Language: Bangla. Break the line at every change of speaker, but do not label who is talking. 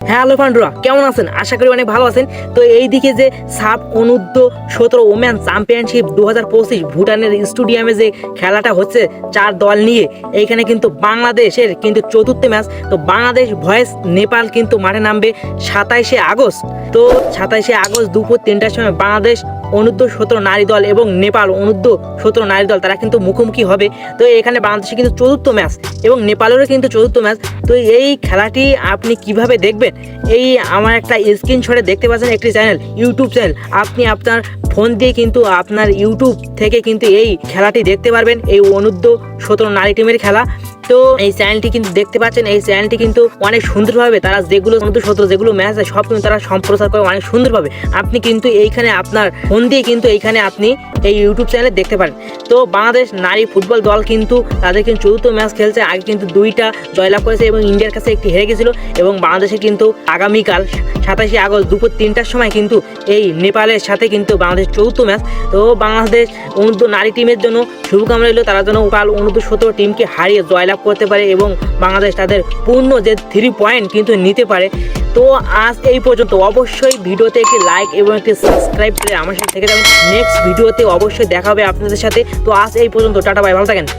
হ্যালো ফান্ডুরা কেমন আছেন? আশা করি অনেক ভালো আছেন। তো এই দিকে যে সাব অনূর্ধ্ব সতেরো ওম্যান চ্যাম্পিয়নশিপ দু হাজার পঁচিশ ভুটানের স্টেডিয়ামে যে খেলাটা হচ্ছে চার দল নিয়ে, এইখানে কিন্তু বাংলাদেশের কিন্তু চতুর্থ ম্যাচ তো বাংলাদেশ ভয়েস নেপাল কিন্তু মাঠে নামবে সাতাইশে আগস্ট। তো সাতাইশে আগস্ট দুপুর তিনটার সময় বাংলাদেশ অনূর্ধ্ব সতেরো নারী দল এবং নেপাল অনূর্ধ্ব সতেরো নারী দল, তারা কিন্তু মুখোমুখি হবে। তো এখানে বাংলাদেশে কিন্তু চতুর্থ ম্যাচ এবং নেপালেরও কিন্তু চতুর্থ ম্যাচ। তো এই খেলাটি আপনি কীভাবে দেখবেন? এই আমার একটা স্ক্রিনশটে দেখতে পাচ্ছেন একটি চ্যানেল ইউটিউব চ্যানেল আপনি আপনার ফোন দিয়ে কিন্তু আপনার ইউটিউব থেকে কিন্তু এই খেলাটি দেখতে পারবেন। এই অনূর্ধ্ব সতেরো নারী টিমের খেলা। তো এই চ্যানেলটি কিন্তু দেখতে পাচ্ছেন, এই চ্যানেলটি কিন্তু অনেক সুন্দরভাবে তারা যেগুলো নতুন সত্য যেগুলো ম্যাচ আছে, সব কিন্তু তারা সম্প্রচার করে অনেক সুন্দরভাবে। আপনি কিন্তু এইখানে আপনার ফোন দিয়ে কিন্তু এইখানে আপনি এই ইউটিউব চ্যানেলে দেখতে পারেন। তো বাংলাদেশ নারী ফুটবল দল কিন্তু তাদের কিন্তু চতুর্থ ম্যাচ খেলছে। আগে কিন্তু দুইটা জয়লাভ করেছে এবং ইন্ডিয়ার কাছে একটি হেরে গেছিল এবং বাংলাদেশে কিন্তু আগামীকাল সাতাশে আগস্ট দুপুর তিনটার সময় কিন্তু এই নেপালের সাথে কিন্তু বাংলাদেশ চতুর্থ ম্যাচ তো বাংলাদেশ অনূর্ধ্ব নারী টিমের জন্য শুভকামনা রইল। তারা যেন কাল অনূর্ধ্ব সতেরো টিমকে হারিয়ে জয়লাভ করতে পারে এবং বাংলাদেশ তাদের পূর্ণ যে থ্রি পয়েন্ট কিন্তু নিতে পারে। তো আজ এই পর্যন্ত। অবশ্যই ভিডিওতে একটি লাইক এবং একটি সাবস্ক্রাইব করে আমার সাথে থেকে যাবেন। নেক্সট ভিডিওতে অবশ্যই দেখা হবে আপনাদের সাথে। তো আজ এই পর্যন্ত টাটা বাই ভালো থাকেন।